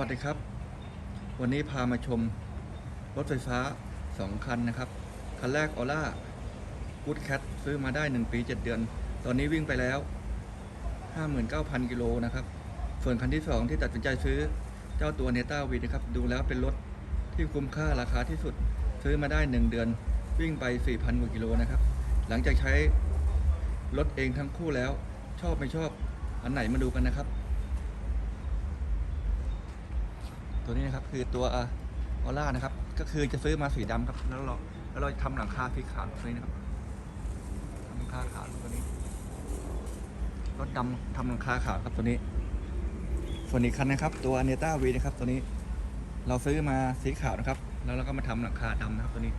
วัสดีครับ วันนี้พามาชมรถไฟฟ้า 2 คันนะครับ คันแรกออร่ากูดแคทซื้อมาได้ 1 ปี 7 เดือน ตอนนี้วิ่งไปแล้ว 59,000 กิโลนะครับ ส่วนคันที่ 2 ที่ตัดสินใจซื้อเจ้าตัวเนต้าวีนะครับ ดูแล้วเป็นรถที่คุ้มค่าราคาที่สุดซื้อมาได้ 1 เดือน วิ่งไป 4,000 กว่ากิโลนะครับ หลังจากใช้รถเองทั้งคู่แล้วชอบไม่ชอบอันไหนมาดูกันนะครับ ตัวนี้นะครับคือตัวออร่านะครับ ก็คือจะซื้อมาสีดำครับ แล้วเราแล้วเราทำหลังคาสีขาวตัวนี้นะครับทำหลังคาขาวตัวนี้รถดำทำหลังคาขาวครับตัวนี้ ส่วนอีกคันนะครับ ตัวเนต้าวีนะครับ ตัวนี้ เราซื้อมาสีขาวนะครับ แล้วเราก็มาทำหลังคาดำนะครับตัวนี้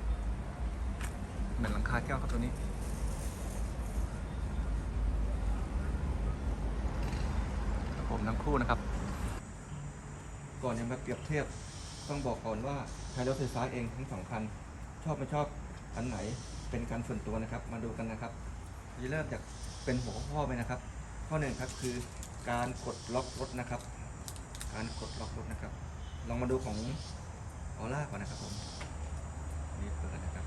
เหมือนหลังคาแก้วครับตัวนี้ผมทั้งคู่นะครับ ก่อนจะมาเปรียบเทียบต้องบอกก่อนว่าใช้รถไฟฟ้าเองทั้งสองคัน ชอบไม่ชอบคันไหนเป็นการส่วนตัวนะครับ มาดูกันนะครับจะเริ่มจากเป็นหัวข้อไปนะครับ ข้อหนึ่งครับคือการกดล็อกรถนะครับ การกดล็อกรถนะครับ ลองมาดูของออร่าก่อนนะครับผมนี่เปิดนะครับ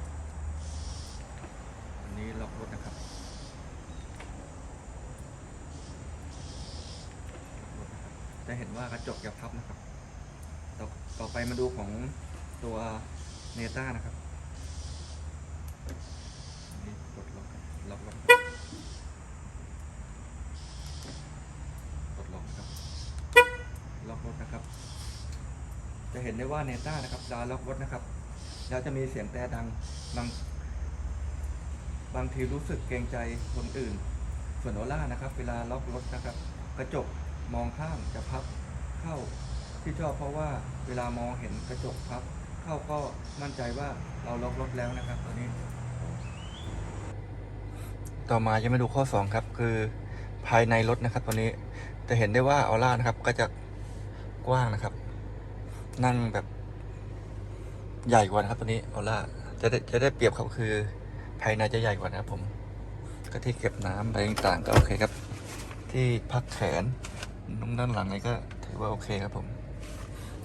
อันนี้ล็อกรถนะครับล็อกรถนะครับจะเห็นว่ากระจกจะพับนะครับ ต่อต่อไปมาดูของตัวเนต้านะครับนี่กดล็อกล็อกล็อกรับกดล็อกนะครับล็อกรถนะครับ จะเห็นได้ว่าเนต้านะครับดาล็อกรถนะครับ แล้วจะมีเสียงแต่ดังบางบางทีรู้สึกเกรงใจคนอื่น ส่วนโอล่านะครับ เวลาล็อกรถนะครับ กระจกมองข้ามจะพับเข้า ที่ชอบเพราะว่าเวลามองเห็นกระจกพับ เข้าก็มั่นใจว่าเราล็อกรถแล้วนะครับตอนนี้ ต่อมาจะมาดูข้อ 2 ครับ คือภายในรถนะครับตัวนี้จะเห็นได้ว่าออร่านะครับก็จะกว้างนะครับ นั่งแบบใหญ่กว่านะครับตัวนี้ออร่าจะได้จะได้เปรียบครับคือภายในจะใหญ่กว่านะครับผม ก็ที่เก็บน้ำอะไรต่างๆก็โอเคครับ ที่พักแขนตรงด้านหลังนี่ก็ถือว่าโอเคครับผม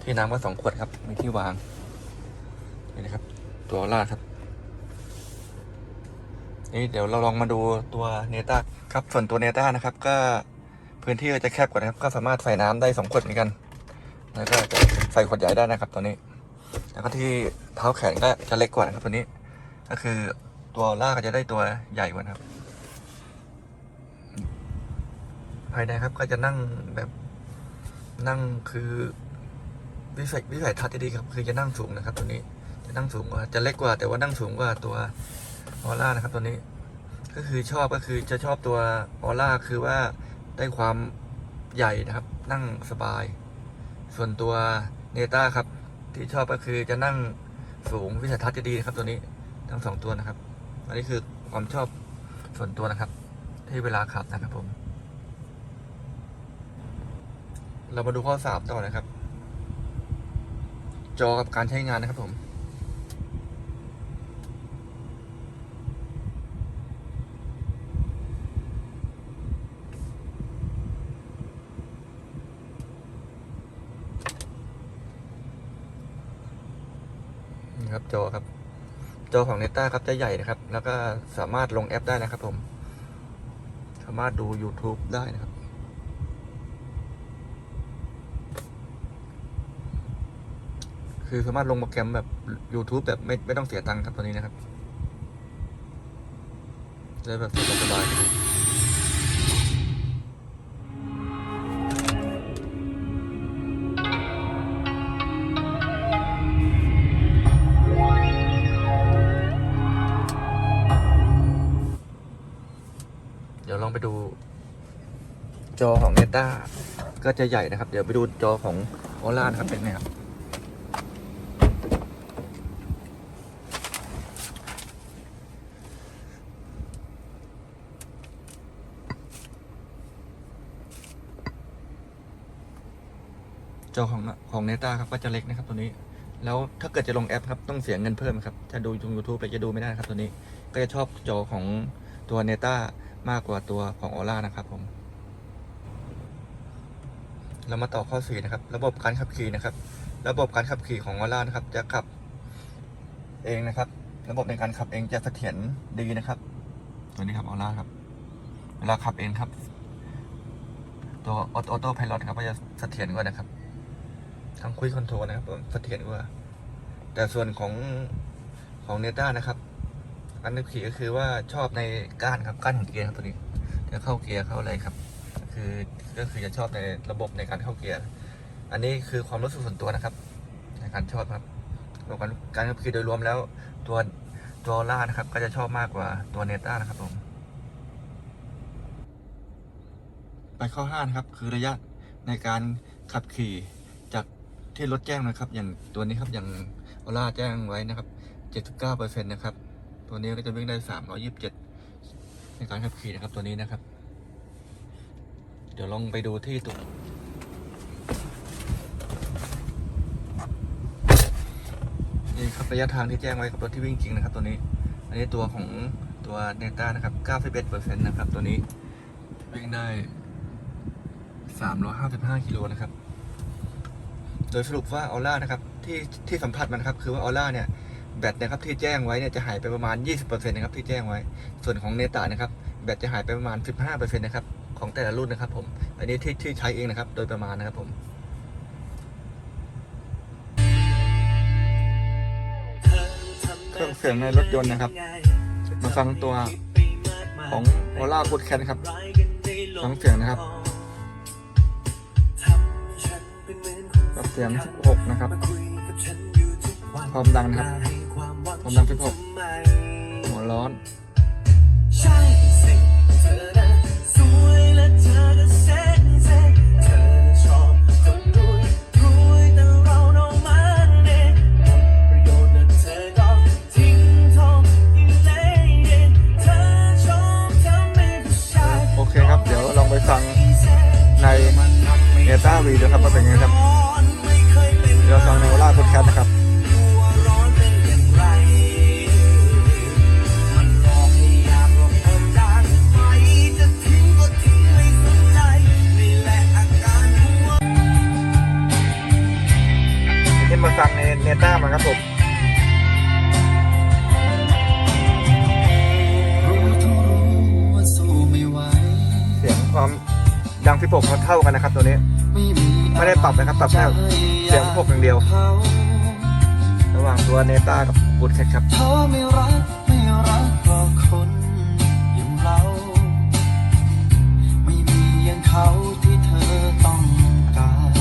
ที่น้ำก็สองขวดครับมีที่วางนี่นะครับ ตัวล่าครับนี่เดี๋ยวเราลองมาดูตัวเนต้าครับส่วนตัวเนต้านะครับ ก็พื้นที่จะแคบกว่านะครับ ก็สามารถใส่น้ำได้สองขวดเหมือนกัน แล้วก็จะใส่ขวดใหญ่ได้นะครับ ตัวนี้ แล้วก็ที่เท้าแขนก็จะเล็กกว่านะครับ ตัวนี้ ก็คือตัวล่าก็จะได้ตัวใหญ่กว่านะครับ ภายในครับก็จะนั่งแบบนั่งคือ วิสัยวิสัยทัศน์ที่ดีครับคือจะนั่งสูงนะครับ ตัวนี้จะนั่งสูงกว่าจะเล็กกว่า แต่ว่านั่งสูงกว่าตัวออร่านะครับ ตัวนี้ ก็คือชอบก็คือจะชอบตัวออร่าคือว่าได้ความใหญ่นะครับ นั่งสบาย ส่วนตัวเนต้าครับที่ชอบก็คือจะนั่งสูงวิสัยทัศน์จะดีนะครับ ตัวนี้ทั้งสองตัวนะครับ อันนี้คือความชอบส่วนตัวนะครับ ที่เวลาขับนะครับผม เรามาดูข้อสามต่อนะครับ จอกับการใช้งานนะครับผมนี่ครับจอครับ จอของเนต้าครับจะใหญ่นะครับ แล้วก็สามารถลงแอปได้นะครับผม สามารถดู YouTube ได้นะครับ คือสามารถลงโปรแกรมแบบ YouTube แบบไม่ไม่ต้องเสียตังค์ครับตัวนี้นะครับจะได้แบบสบายเดี๋ยวลองไปดู จอของเนต้าก็จะใหญ่นะครับ เดี๋ยวไปดูจอของโอล่านะครับเป็นไงครับ จอของของเนต้าครับก็จะเล็กนะครับตัวนี้ แล้วถ้าเกิดจะลงแอปครับต้องเสียเงินเพิ่มครับถ้าดูทาง YouTube ไปจะดูไม่ได้ครับตัวนี้ ก็จะชอบจอของตัวเนต้ามากกว่าตัวของออร่านะครับผมเรามาต่อข้อสี่นะครับ ระบบการขับขี่นะครับ ระบบการขับขี่ของออร่านะครับ จะขับเองนะครับ ระบบในการขับเองจะเสถียรดีนะครับ ตัวนี้ครับออร่าครับ เวลาขับเองครับ ตัวออโต้ไพลอตครับก็จะเสถียรกว่านะครับ ทั้งคุยคอนโทรนะครับเสถียรกว่า แต่ส่วนของของเนต้านะครับการขับขี่ก็คือว่าชอบในก้านครับก้านของเกียร์ครับตัวนี้จะเข้าเกียร์เข้าอะไรครับ คือก็คือจะชอบในระบบในการเข้าเกียร์ อันนี้คือความรู้สึกส่วนตัวนะครับ ในการชอบครับรวมกันการขับขี่โดยรวมแล้วตัวตัวล่านะครับ ก็จะชอบมากกว่าตัวเนต้านะครับผมไปข้อห้านะครับ คือระยะในการขับขี่ ที่รถแจ้งนะครับ อย่างตัวนี้ครับอย่างออร่าแจ้งไว้นะครับ79%นะครับ ตัวนี้ก็จะวิ่งได้ 327 ในการขับขี่นะครับตัวนี้นะครับ เดี๋ยวลองไปดูที่ตัวนี่ครับระยะทางที่แจ้งไว้กับรถที่วิ่งจริงนะครับ ตัวนี้ อันนี้ตัวของตัวเนต้านะครับ91%นะครับ ตัวนี้วิ่งได้ 355กิโลนะครับ ดยสรุปว่าออร่านะครับที่ที่สัมผัสมันครับคือว่าออร่าเนี่ยแบตนะครับที่แจ้งไว้เนี่ยจะหายไปประมาณ 20%นะครับที่แจ้งไว้ ส่วนของเนตานะครับแบตจะหายไปประมาณ 15%นะครับของแต่ละรุ่นนะครับผม อันนี้ที่ที่ใช้เองนะครับ โดยประมาณนะครับผมเครื่องเสียงในรถยนต์นะครับ มาฟังตัวของออร่ากูดแคนครับฟังเสียงนะครับ สียง 16 นะครับ ความดังนะครับ ความดัง 16 หัวร้อน เนต้ามาครับผมรู้ทุกรู้ว่าสู้ไม่ไหวเสียงความดัง16มันเท่ากันนะครับตัวนี้ไม่มีไม่ได้ปรับนะครับปรับแค่เสียง16อย่างเดียวเขาระหว่างตัวเนต้ากับกูดแคนครับเธอไม่รักไม่รักเพราะคนอย่างเราไม่มีอย่างเขาที่เธอต้องการ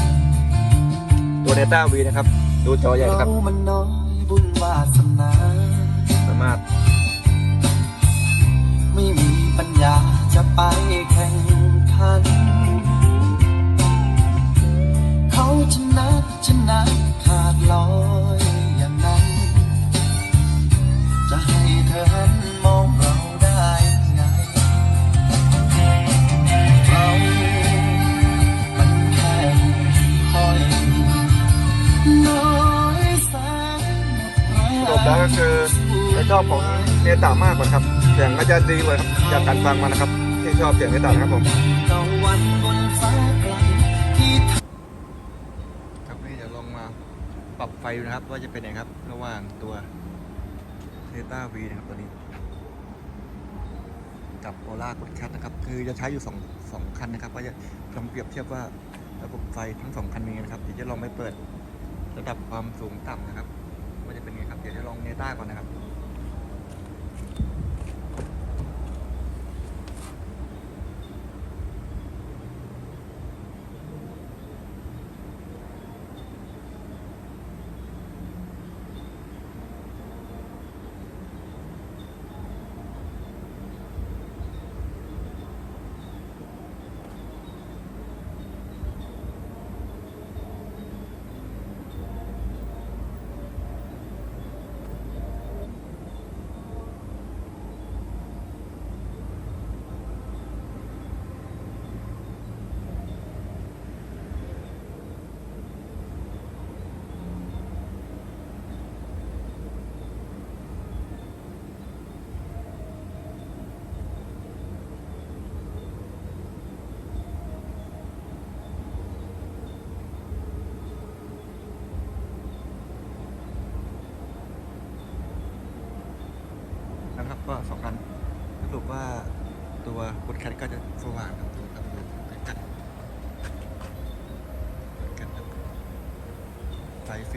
ตัวเนต้าวีนะครับ ดูจอใหญ่นะครับเรามันน้อยบุญวาสนาสามารถ ไม่มีปัญญาจะไปแข่งขัน เขาชนะชนะขาดลอยอย่างนั้น จะให้เธอหันมอง อบของเนตามากกว่าครับเสียงก็จะดีกว่าครับจากการฟังมานะครับ ที่ชอบเสียงเนตานะครับผมทักลที่ครับนี่เดี๋ยวลองมาปรับไฟนะครับ ว่าจะเป็นยังไงครับ ระหว่างตัวเนต้าวีนะครับตัวนี้กับโอล่ากดแคทนะครับ คือจะใช้อยู่สองสองคันนะครับ ก็จะลองเปรียบเทียบว่าระบบไฟทั้งสองคันนี้นะครับเดี๋ยวจะลองไปเปิดระดับความสูงต่ำนะครับว่าจะเป็นไงครับ เดี๋ยวจะลองเนต้าก่อนนะครับ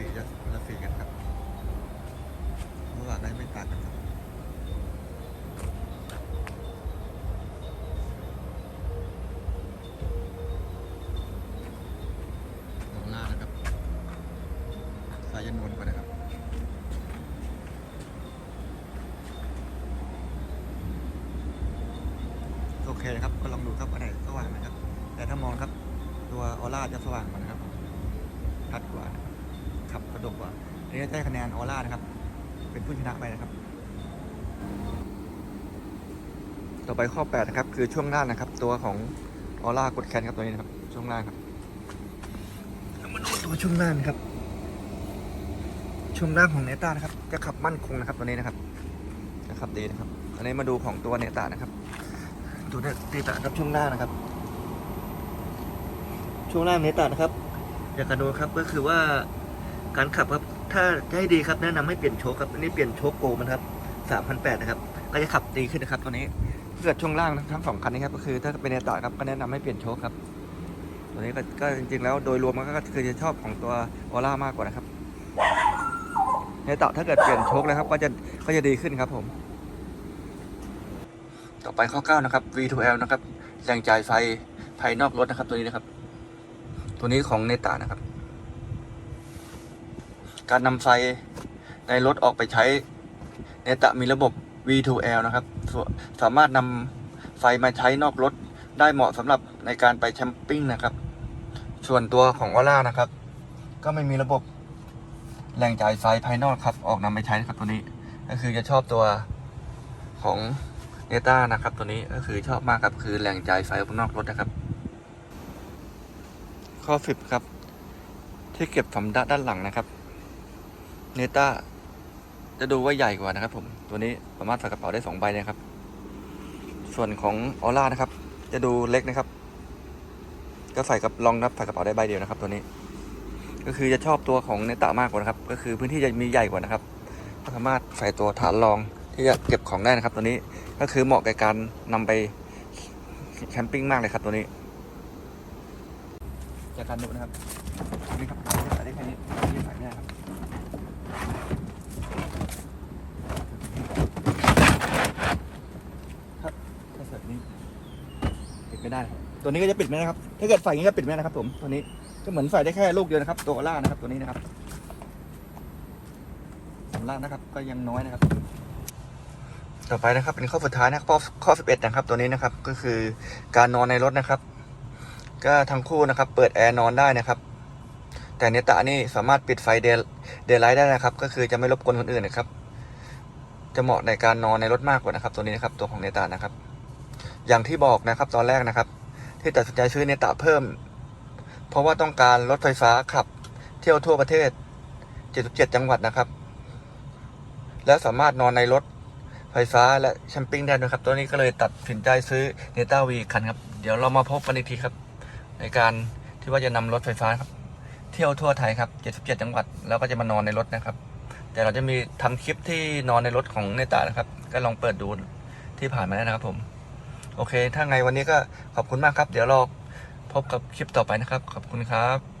สีจะคนละสีกันครับสว่างได้ไม่ต่างกันครับโนล่านะครับ สายยันวลกว่านะครับโอเคครับก็ลองดูครับอันไหนสว่างนะครับ แต่ถ้ามองครับ ตัวออร่าจะสว่างกว่านะครับชัดกว่านะครับับกระดกกว่าอันนี้ได้คะแนนออร่านะครับ เป็นผู้ชนะไปนะครับ ต่อไปข้อ8นะครับคือช่วงล่างนะครับ ตัวของออร่ากดแคนครับตัวนี้นะครับ ช่วงล่างครับมาดูตัวช่วงล่างนะครับ ช่วงล่างของเนต้านะครับ จะขับมั่นคงนะครับตัวนี้นะครับจะขับดีนะครับอันนี้มาดูของตัวเนต้านะครับดูเนต้าครับช่วงล่างนะครับ ช่วงล่างเนต้านะครับอยากจะดูครับก็คือว่า การขับครับ ถ้าจะให้ดีครับแนะนำให้เปลี่ยนโชคครับอันนี้เปลี่ยนโชคโกมันครับ3,800นแปดนะครับก็จะขับดีขึ้นนะครับตัวนี้ถ้าเกิดช่วงล่างทั้งสองคันนี้ครับก็คือถ้าเป็นเนต้าครับก็แนะนำให้เปลี่ยนโชคครับ ตัวนี้ก็จริงๆแล้วโดยรวมมันก็คือจะชอบของตัวออร่ามากกว่านะครับในต่อถ้าเกิดเปลี่ยนโชคเลยครับ ก็จะก็จะดีขึ้นครับผม ต่อไปข้อ9นะครับ V2L นะครับแรงจ่ายไฟภายนอกรถนะครับ ตัวนี้นะครับ ตัวนี้ของเนตานะครับ การนำไฟในรถออกไปใช้เนตามีระบบ V2L นะครับสสามารถนำไฟมาใช้นอกรถได้เหมาะสำหรับในการไปแคมปิ้งนะครับ ส่วนตัวของออร่านะครับ ก็ไม่มีระบบแหล่งจ่ายไฟภายนอกครับ ออกนำไปใช้นะครับตัวนี้ ก็คือจะชอบตัวของเนต้านะครับ ตัวนี้ก็คือชอบมากครับคือแหล่งจ่ายไฟภายนอกรถนะครับ ข้อสิบครับ ที่เก็บสำดักด้านหลังนะครับ เนต้าจะดูว่าใหญ่กว่านะครับ ผมตัวนี้สามารถใส่กระเป๋าได้สองใบเลยครับ ส่วนของออร่านะครับ จะดูเล็กนะครับ ก็ใส่กับรองรับใส่กระเป๋าได้ใบเดียวนะครับ ตัวนี้ ก็คือจะชอบตัวของเนตามากกว่านะครับ ก็คือพื้นที่จะมีใหญ่กว่านะครับก็สามารถใส่ตัวฐานรองที่จะเก็บของได้นะครับ ตัวนี้ก็คือเหมาะกับการนำไปแคมปิ้งมากเลยครับตัวนี้จากการดูนะครับนี่ครับใส่ได้แค่นี้ที่ใส่ไม่ได้ครับครับถ้าใส่นี้ ปิด ไม่ได้ ตัวนี้ก็จะปิดไม่ได้ครับถ้าเกิดใส่อย่างนี้ก็ปิดไม่ได้นะครับ ผมตัวนี้ก็เหมือนใส่ได้แค่ลูกเดียวนะครับตัวล่างนะครับตัวนี้นะครับสำล่างนะครับ ก็ยังน้อยนะครับ ต่อไปนะครับ เป็นข้อสุดท้ายนะครับข้อข้อสิบเอ็ดนะครับ ตัวนี้นะครับ ก็คือการนอนในรถนะครับ ก็ทั้งคู่นะครับ เปิดแอร์นอนได้นะครับ แต่เนตานี่สามารถปิดไฟเดย์เดย์ไลท์ได้นะครับ ก็คือจะไม่รบกวนคนอื่นนะครับ จะเหมาะในการนอนในรถมากกว่านะครับ ตัวนี้นะครับ ตัวของเนตานะครับ อย่างที่บอกนะครับตอนแรกนะครับ ที่ตัดสินใจซื้อเนตาเพิ่ม เพราะว่าต้องการรถไฟฟ้าขับเที่ยวทั่วประเทศ 77 จังหวัดนะครับ และสามารถนอนในรถไฟฟ้าและแคมปิ้งได้ด้วยครับ ตัวนี้ก็เลยตัดสินใจซื้อเนต้าวีคันครับ เดี๋ยวเรามาพบกันอีกทีครับ ในการที่ว่าจะนำรถไฟฟ้าครับ เที่ยวทั่วไทยครับ 77 จังหวัด แล้วก็จะมานอนในรถนะครับ แต่เราจะมีทำคลิปที่นอนในรถของเนต้านะครับ ก็ลองเปิดดูที่ผ่านมาแล้วนะครับผม โอเค ถ้าไงวันนี้ก็ขอบคุณมากครับ เดี๋ยวเราพบกับคลิปต่อไปนะครับ ขอบคุณครับ